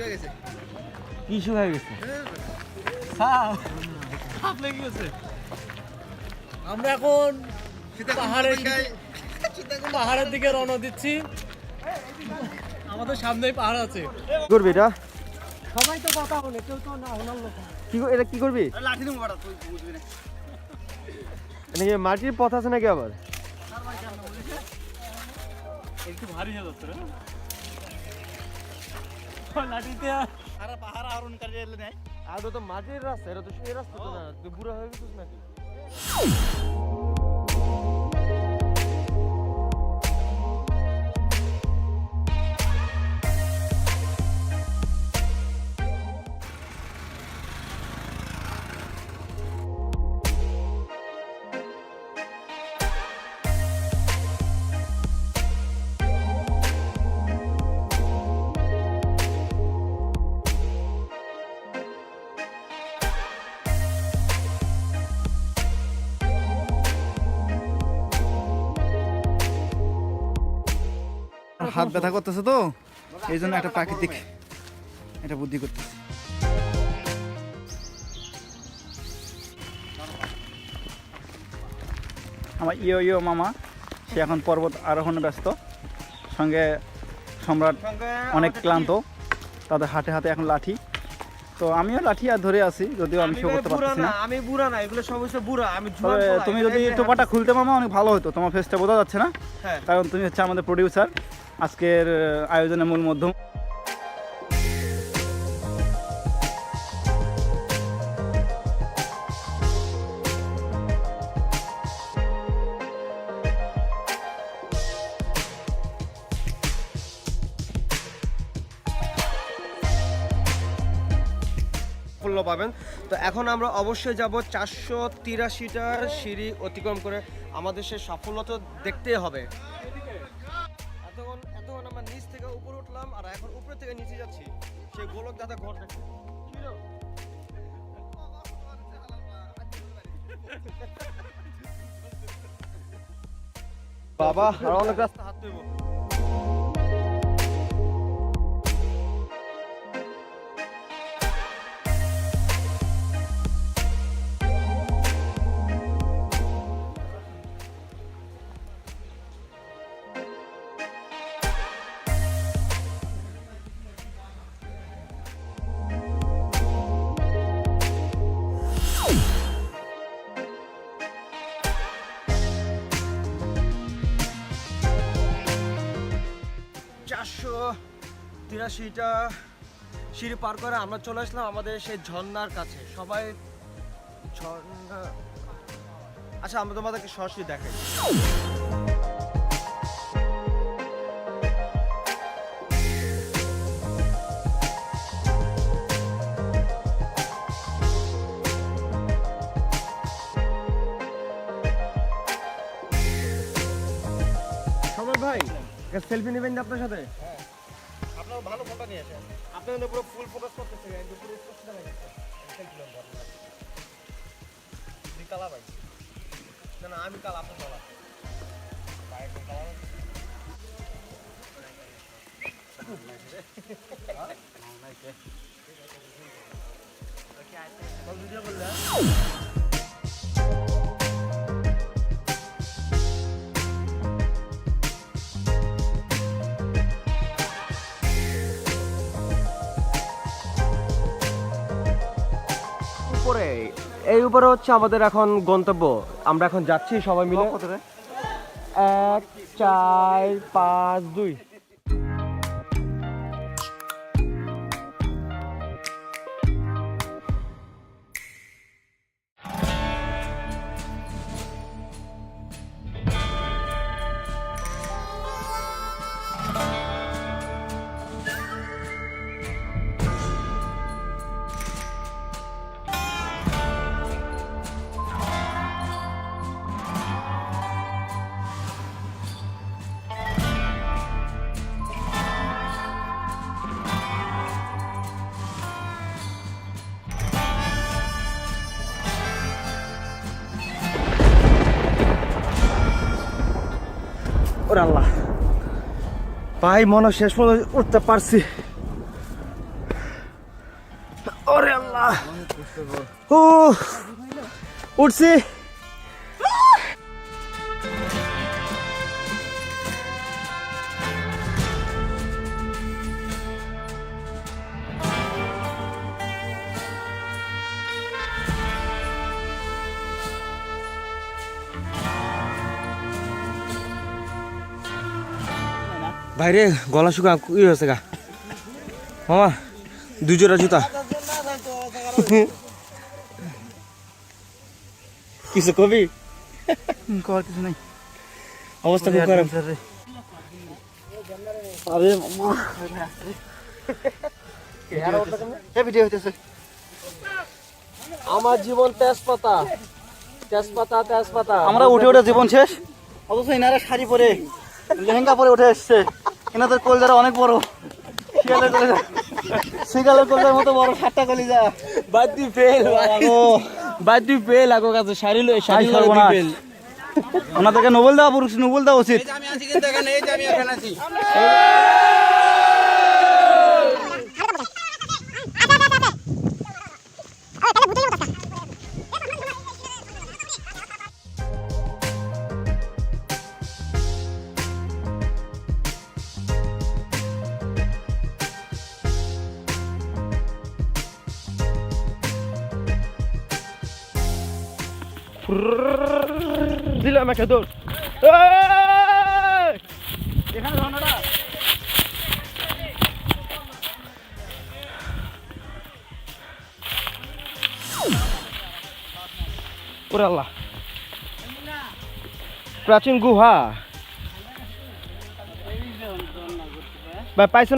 শুকিয়ে গেছে। কি শুকাই গেছে? হাত লেগে গেছে। আমরা এখন পাহাড়ের পাহাড়ের দিকে রওনা দিচ্ছি। আমাদের সামনেই পাহাড় আছে। করবি এটা? সবাই তো কথা বলে কেউ তো না লোক কি এটা কি করবি? লাঠি দেবো বাড়া তুই বুঝবি না। নাকি মাটির পথ আছে নাকি আবার? একটু ভারী হয়ে যাচ্ছে সারা পাহাড় আহরণ করে এলে নাই। আর তো মাঝের রাস্তা এটা তো সেই রাস্তা তো না তুই বুড়া হয়ে গেছিস নাকি? হাত ব্যথা করতেছে তো এই জন্য একটা প্রাকৃতিক এটা বুদ্ধি করতেছে। আমার ইয়ো ইয়ো মামা সে এখন পর্বত আরোহণে ব্যস্ত সঙ্গে সম্রাট অনেক ক্লান্ত তাদের হাতে হাতে এখন লাঠি। তো আমিও লাঠি আর ধরে আছি যদিও আমি শো করতে পারছি না আমি বুড়া না এগুলো সব হচ্ছে বুড়া আমি তুমি যদি টোপাটা খুলতে মামা অনেক ভালো হতো তোমার ফেসটা বোঝা যাচ্ছে না। হ্যাঁ। কারণ তুমি হচ্ছে আমাদের প্রডিউসার আজকের আয়োজনের মূল মাধ্যম পাবেন। তো এখন আমরা অবশ্যই যাব চারশো তিরাশিটা সিঁড়ি অতিক্রম করে। আমাদের সে সাফল্য তো দেখতেই হবে। আমরা উপরে উঠলাম আর এখন উপরে থেকে নিচে যাচ্ছি। সেই গোলক দাদা ঘর দেখতে বাবা, আর অনেক রাস্তা হাত তুইব তিরাশিটা সিঁড়ি পার করে আমরা চলে আসলাম আমাদের সেই ঝর্ণার কাছে। সবাই ঝর্ণা আচ্ছা আমরা তোমাদেরকে সরাসরি দেখাই। ভাই সেলফি নেবেন আপনার সাথে? ভালো ফোনটা নিয়ে আসেন। আপনি কিন্তু পুরো ফুল ফোকাস করতেছে কিন্তু পুরো স্পষ্ট দেখা যাচ্ছে কালা ভাই। না না আমি কাল আপনার বলা উপরে। এই উপরে হচ্ছে আমাদের এখন গন্তব্য। আমরা এখন যাচ্ছি সবাই মিলে। এক চার পাঁচ দুই। ওরে আল্লাহ। ভাই মনে শেষ পর্যন্ত উঠতে পারছি। ওরে আল্লাহ। উঠছি। বাইরে গলা শুকা ই হয়েছে গা। মামা দুই জোড়া জুতা। কিছু কবি? কর কিছু নাই। অবস্থা খুব খারাপ। আরে মামা। ভিডিও হইতেছে। আমার জীবন তেজপাতা। তেজপাতা তেজপাতা। আমরা উঠে উঠে জীবন শেষ। অথচ এনারা শাড়ি পরে লেহেঙ্গা পরে উঠে এসছে। এনাদের কলজারা অনেক বড়। শিয়ালের কলজা। শিয়ালের কলজার মতো বড় সাতটা কলিজা। বাদি ফেল বাদ দি ফেল আগো কাছে শাড়ি লই শাড়ি শাড়ি লই। ফেল। ওনাদেরকে নোবেল দেওয়া পুরুষ নোবেল দেওয়া উচিত। দিলাম একটা দৌড় ওরে আল্লাহ। প্রাচীন গুহা। ভাই পাইছো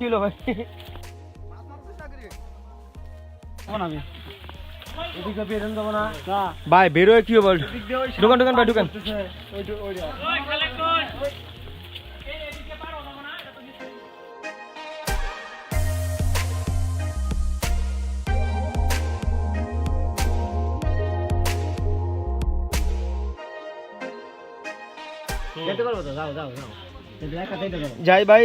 হলো ভাই। ভাই বেরোয় কি বল দোকান দোকান ভাই দোকান যাই ভাই।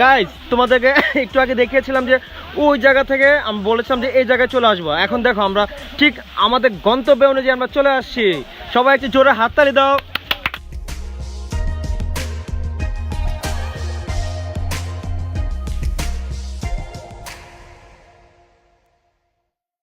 গাইজ তোমাদেরকে একটু আগে দেখিয়েছিলাম যে ওই জায়গা থেকে আমি বলেছিলাম যে এই জায়গায় চলে আসব। এখন দেখো আমরা ঠিক আমাদের গন্তব্য অনুযায়ী আমরা চলে আসছি। সবাই একটু জোরে হাততালি দাও।